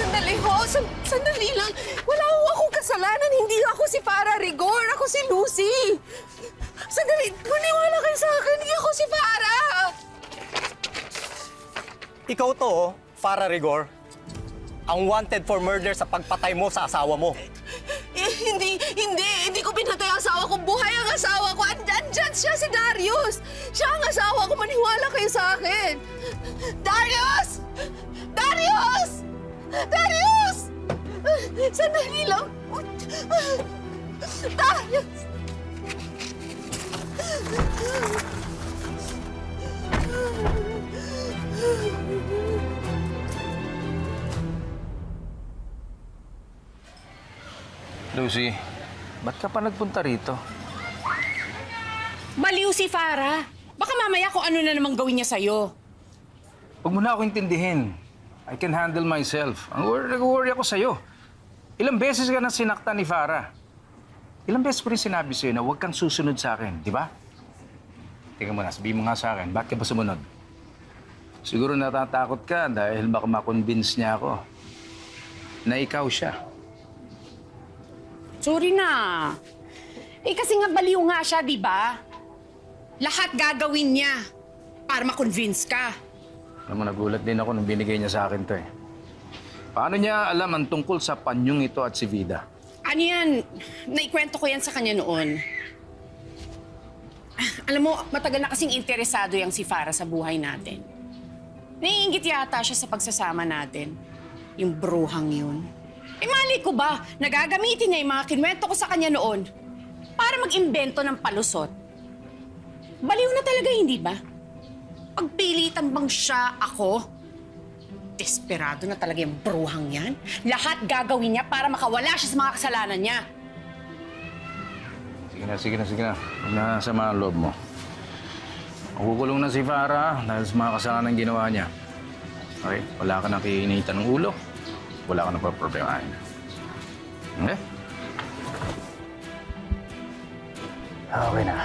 Sandali ho, san- sandali lang. Wala ho akong kasalanan. Hindi ako si Farah Rigor. Ako si Lucy. Sandali, maniwala kayo sa akin. Hindi ako si Farah. Ikaw to, oh, Farah Rigor. Ang wanted for murder sa pagpatay mo sa asawa mo. Eh, hindi, hindi. Hindi ko pinatay ang asawa ko. Buhay ang asawa ko. Andyan, andyan siya si Darius. Siya ang asawa ko. Maniwala kayo sa akin. Darius! Darius! Darius! Sandali lang. Darius! Lucy, ba't ka pa nagpunta rito? Maliw si Farah. Baka mamaya kung ano na namang gawin niya sa'yo. Huwag mo na ako intindihin. I can handle myself. Ang worry, ako sa'yo. Ilang beses ka na sinaktan ni Farah. Ilang beses ko rin sinabi sa'yo na huwag kang susunod sa akin, di ba? Tingnan mo na, sabihin mo nga sa akin, bakit ka ba sumunod? Siguro natatakot ka dahil baka makonvince niya ako na ikaw siya. Sorry na. Eh kasi nga baliw nga siya, di ba? Lahat gagawin niya para ma-convince ka. Alam mo, nagulat din ako nung binigay niya sa akin to eh. Paano niya alam ang tungkol sa panyong ito at si Vida? Ano yan? Naikwento ko yan sa kanya noon. Alam mo, matagal na kasing interesado yung si Farah sa buhay natin. Naiingit yata siya sa pagsasama natin. Yung bruhang yun. Eh mali ko ba, nagagamitin niya yung mga kinwento ko sa kanya noon para mag-imbento ng palusot. Baliw na talaga, hindi ba? Pagpilitan bang siya ako? Desperado na talaga yung bruhang yan. Lahat gagawin niya para makawala siya sa mga kasalanan niya. Sige na, sige na, sige na. Huwag na sama ang loob mo. Makukulong na si Farah dahil sa mga kasalanan ginawa niya. Okay? Wala ka nang kiinitan ng ulo. Wala ka nang paproblemahin. Okay? Okay na.